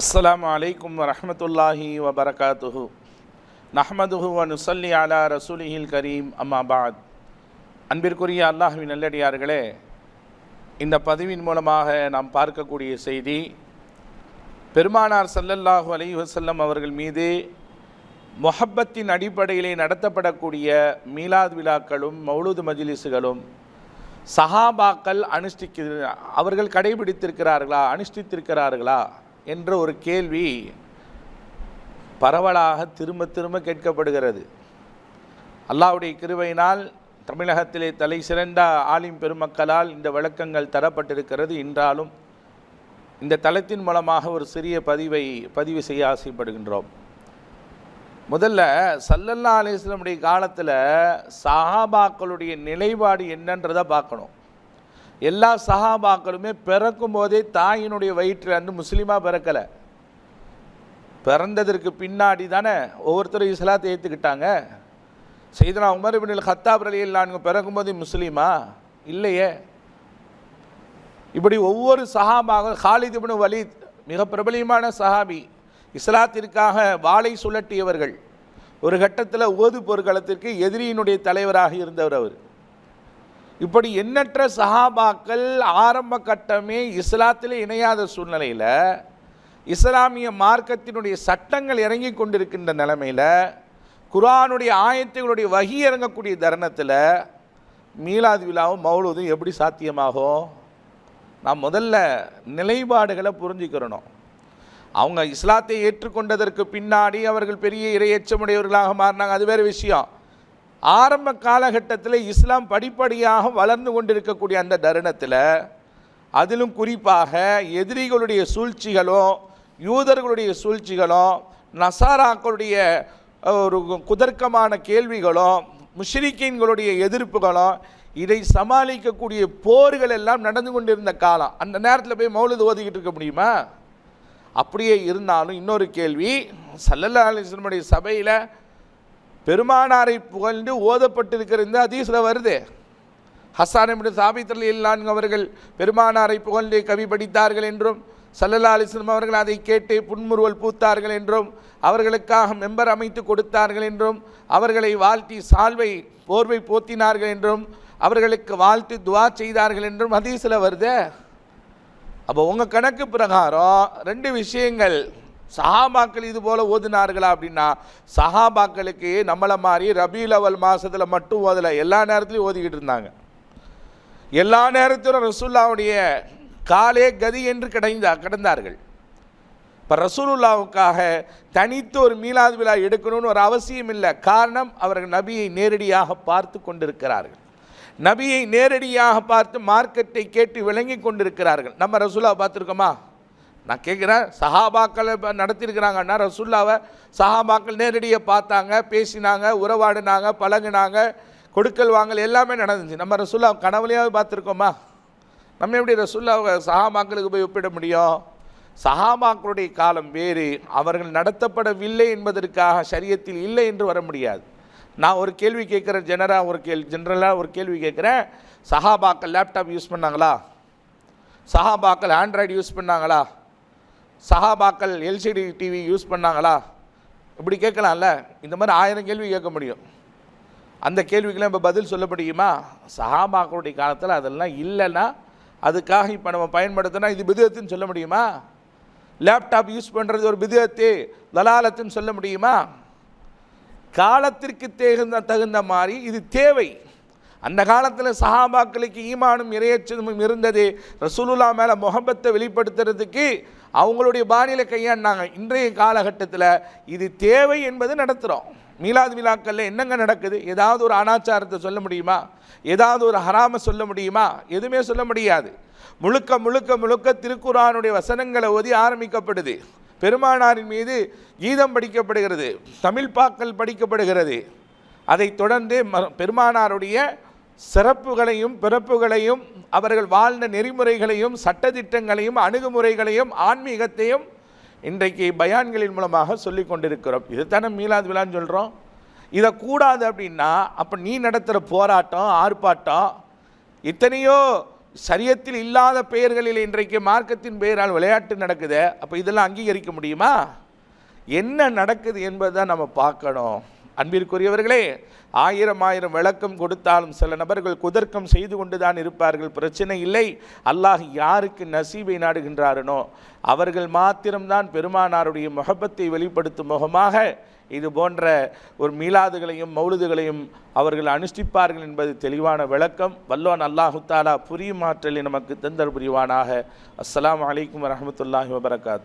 அஸ்லாம் அலைக்கும் வரமத்துல்லாஹி வபரகாத்துஹு. நஹமதுஹு வ நுசல்லி அலா ரசூலிஹில் கரீம். அம்மாபாத் அன்பிற்குரிய அல்லாஹ்வின் நல்லடியார்களே இந்த பதிவின் மூலமாக நாம் பார்க்கக்கூடிய செய்தி பெருமானார் சல்லல்லாஹு அலி வசல்லம் அவர்கள் மீது மொஹப்பத்தின் அடிப்படையிலே நடத்தப்படக்கூடிய மீலாத் விழாக்களும் மௌலூது மஜிலிஸுகளும் சஹாபாக்கள் அனுஷ்டிக்க அவர்கள் கடைபிடித்திருக்கிறார்களா அனுஷ்டித்திருக்கிறார்களா? என்ற ஒரு கேள்வி பரவலாக திரும்ப திரும்ப கேட்கப்படுகிறது. அல்லாவுடைய கிருவையினால் தமிழகத்திலே தலை சிறந்த ஆலிம் பெருமக்களால் இந்த விளக்கங்கள் தரப்பட்டிருக்கிறது. என்றாலும் இந்த தளத்தின் மூலமாக ஒரு சிறிய பதிவை பதிவு செய்ய ஆசைப்படுகின்றோம். முதல்ல சல்லல்லா அலிஸ்லமுடைய காலத்தில் சஹாபாக்களுடைய நிலைப்பாடு என்னன்றதை பார்க்கணும். எல்லா சஹாபாக்களுமே பிறக்கும் போதே தாயினுடைய வயிற்றில் வந்து முஸ்லீமாக பிறக்கலை. பிறந்ததற்கு பின்னாடி தானே ஒவ்வொருத்தரும் இஸ்லாத்தை ஏற்றுக்கிட்டாங்க செய்தனா உமர் இபின் ஹத்தாப் அலி இல்லாங்க பிறக்கும்போது முஸ்லீமா? இல்லையே. இப்படி ஒவ்வொரு சஹாபாக ஹாலித் இப்னு வலித் மிக பிரபலியமான சஹாபி இஸ்லாத்திற்காக வாளை சுழட்டியவர்கள். ஒரு கட்டத்தில் ஓது போர்க்களத்திற்கு எதிரியினுடைய தலைவராக இருந்தவர் அவர். இப்படி எண்ணற்ற சஹாபாக்கள் ஆரம்ப கட்டமே இஸ்லாத்தில் இணையாத சூழ்நிலையில் இஸ்லாமிய மார்க்கத்தினுடைய சட்டங்கள் இறங்கி கொண்டிருக்கின்ற நிலைமையில் குரானுடைய ஆயத்துகளுடைய வகி இறங்கக்கூடிய தருணத்தில் மீலாது விழாவும் மௌலூதும் எப்படி சாத்தியமாகும்? நாம் முதல்ல நிலைப்பாடுகளை புரிஞ்சுக்கிறணும். அவங்க இஸ்லாத்தை ஏற்றுக்கொண்டதற்கு பின்னாடி அவர்கள் பெரிய இரையச்சமுடையவர்களாக மாறினாங்க. அது வேறு விஷயம். ஆரம்ப காலகட்டத்தில் இஸ்லாம் படிப்படியாக வளர்ந்து கொண்டிருக்கக்கூடிய அந்த தருணத்தில் அதிலும் குறிப்பாக எதிரிகளுடைய சூழ்ச்சிகளும் யூதர்களுடைய சூழ்ச்சிகளும் நசாராக்களுடைய ஒரு குதர்க்கமான கேள்விகளும் முஷ்ரிக்கீன்களுடைய எதிர்ப்புகளும் இதை சமாளிக்கக்கூடிய போர்கள் எல்லாம் நடந்து கொண்டிருந்த காலம். அந்த நேரத்தில் போய் மௌலது ஓதிக்கிட்டு இருக்க முடியுமா? அப்படியே இருந்தாலும் இன்னொரு கேள்வி சல்லல்லா அலிஸ்லமுடைய சபையில் பெருமானாரை புகழ்ந்து ஓதப்பட்டிருக்கிற இந்த அதீஸில் வருது. ஹசான் இப்படி சாபித்தல் இல்லான் அவர்கள் பெருமானாரை புகழ்ந்து கவி படித்தார்கள் என்றும் சல்லல்லா அலிஸ்லம் அவர்கள் அதை கேட்டு புன்முறுவல் பூத்தார்கள் என்றும் அவர்களுக்காக மெம்பர் அமைத்து கொடுத்தார்கள் என்றும் அவர்களை வாழ்த்தி சால்வை போர்வை போத்தினார்கள் என்றும் அவர்களுக்கு வாழ்த்து துவா செய்தார்கள் என்றும் அதீசில் வருதே. அப்போ உங்கள் கணக்கு பிரகாரம் ரெண்டு விஷயங்கள். சஹாபாக்கள் இது போல் ஓதுனார்களா அப்படின்னா சஹாபாக்களுக்கு நம்மளை மாதிரி ரபி லவல் மாதத்தில் மட்டும் ஓதலை எல்லா நேரத்துலையும் ஓதிக்கிட்டு இருந்தாங்க. எல்லா நேரத்திலும் ரசூல்லாவுடைய காலே கதி என்று கிடைந்தா கிடந்தார்கள். இப்போ ரசூலுல்லாவுக்காக தனித்து ஒரு மீலாது விழா எடுக்கணும்னு ஒரு அவசியம் இல்லை. காரணம் அவர்கள் நபியை நேரடியாக பார்த்து கொண்டிருக்கிறார்கள். நபியை நேரடியாக பார்த்து மார்க்கத்தை கேட்டு விளங்கி கொண்டிருக்கிறார்கள். நம்ம ரசூலா பார்த்துருக்கோமா? நான் கேட்குறேன் சஹாபாக்களை நடத்தியிருக்கிறாங்கன்னா ரசுல்லாவை சஹாபாக்கள் நேரடியாக பார்த்தாங்க பேசினாங்க உறவாடினாங்க பழகுனாங்க கொடுக்கல் வாங்கல் எல்லாமே நடந்துச்சு. நம்ம ரசுல்லா கனவுலையாவது பார்த்துருக்கோமா? நம்ம எப்படி ரசுல்லாவை சஹாபாக்களுக்கு போய் ஒப்பிட முடியும்? சஹாபாக்களுடைய காலம் வேறு அவர்கள் நடத்தப்படவில்லை என்பதற்காக சரியத்தில் இல்லை என்று வர முடியாது. நான் ஒரு கேள்வி கேட்குறேன் ஜெனராக ஒரு கேள்வி ஜென்ரலாக ஒரு கேள்வி கேட்குறேன். சஹாபாக்கள் லேப்டாப் யூஸ் பண்ணாங்களா? சஹாபாக்கள் ஆண்ட்ராய்டு யூஸ் பண்ணாங்களா? சஹாபாக்கள் எல்சிடி டிவி யூஸ் பண்ணாங்களா? இப்படி கேட்கலாம்ல. இந்த மாதிரி ஆயிரம் கேள்வி கேட்க முடியும். அந்த கேள்விக்கெல்லாம் இப்போ பதில் சொல்ல முடியுமா? சஹாபாக்களுடைய காலத்தில் அதெல்லாம் இல்லைன்னா அதுக்காக இப்போ நம்ம பயன்படுத்தினா இது பிதுகத்துன்னு சொல்ல முடியுமா? லேப்டாப் யூஸ் பண்ணுறது ஒரு பிதுகத்து தலாலத்துன்னு சொல்ல முடியுமா? காலத்திற்கு தகுந்த தகுந்த மாதிரி இது தேவை. அந்த காலத்தில் சஹாபாக்களுக்கு ஈமானும் இறையச்சதும் இருந்தது. ரசூலுல்லா மேலே முகப்பத்தை வெளிப்படுத்துறதுக்கு அவங்களுடைய பாணியில் கையாண்டாங்க. இன்றைய காலகட்டத்தில் இது தேவை என்பது நடத்துகிறோம் மீலாது விழாக்களில் என்னங்க நடக்குது? ஏதாவது ஒரு அனாச்சாரத்தை சொல்ல முடியுமா? ஏதாவது ஒரு ஹராமை சொல்ல முடியுமா? எதுவுமே சொல்ல முடியாது. முழுக்க முழுக்க முழுக்க திருக்குறானுடைய வசனங்களை ஓதி ஆரம்பிக்கப்படுது. பெருமானாரின் மீது கீதம் படிக்கப்படுகிறது. தமிழ் பாக்கள் படிக்கப்படுகிறது. அதைத் தொடர்ந்து பெருமானாருடைய சிறப்புகளையும் பிறப்புகளையும் அவர்கள் வாழ்ந்த நெறிமுறைகளையும் சட்டத்திட்டங்களையும் அணுகுமுறைகளையும் ஆன்மீகத்தையும் இன்றைக்கு பயான்களின் மூலமாக சொல்லி கொண்டிருக்கிறோம். இதுதானே மீலாது விழான்னு சொல்கிறோம் இதை கூடாது அப்படின்னா அப்போ நீ நடத்துகிற போராட்டம் ஆர்ப்பாட்டம் இத்தனையோ சரியத்தில் இல்லாத பெயர்களில் இன்றைக்கு மார்க்கத்தின் பெயரால் விளையாட்டு நடக்குது அப்போ இதெல்லாம் அங்கீகரிக்க முடியுமா? என்ன நடக்குது என்பதை நம்ம பார்க்கணும். அன்பிற்குரியவர்களே ஆயிரம் ஆயிரம் விளக்கம் கொடுத்தாலும் சில நபர்கள் குதர்க்கம் செய்து கொண்டு தான் இருப்பார்கள். பிரச்சனை இல்லை. அல்லாஹ் யாருக்கு நசீபை நாடுகின்றாரனோ அவர்கள் மாத்திரம்தான் பெருமானாருடைய முகப்பத்தை வெளிப்படுத்தும் முகமாக இது போன்ற ஒரு மீலாதுகளையும் மௌலுதுகளையும் அவர்கள் அனுஷ்டிப்பார்கள் என்பது தெளிவான விளக்கம். வல்லோன் அல்லாஹு தாலா புரியும் ஆற்றலை நமக்கு தந்தர் புரிவானாக. அஸ்லாம் வலைக்கம் வரமத்துல்லாஹி வபரகாத்.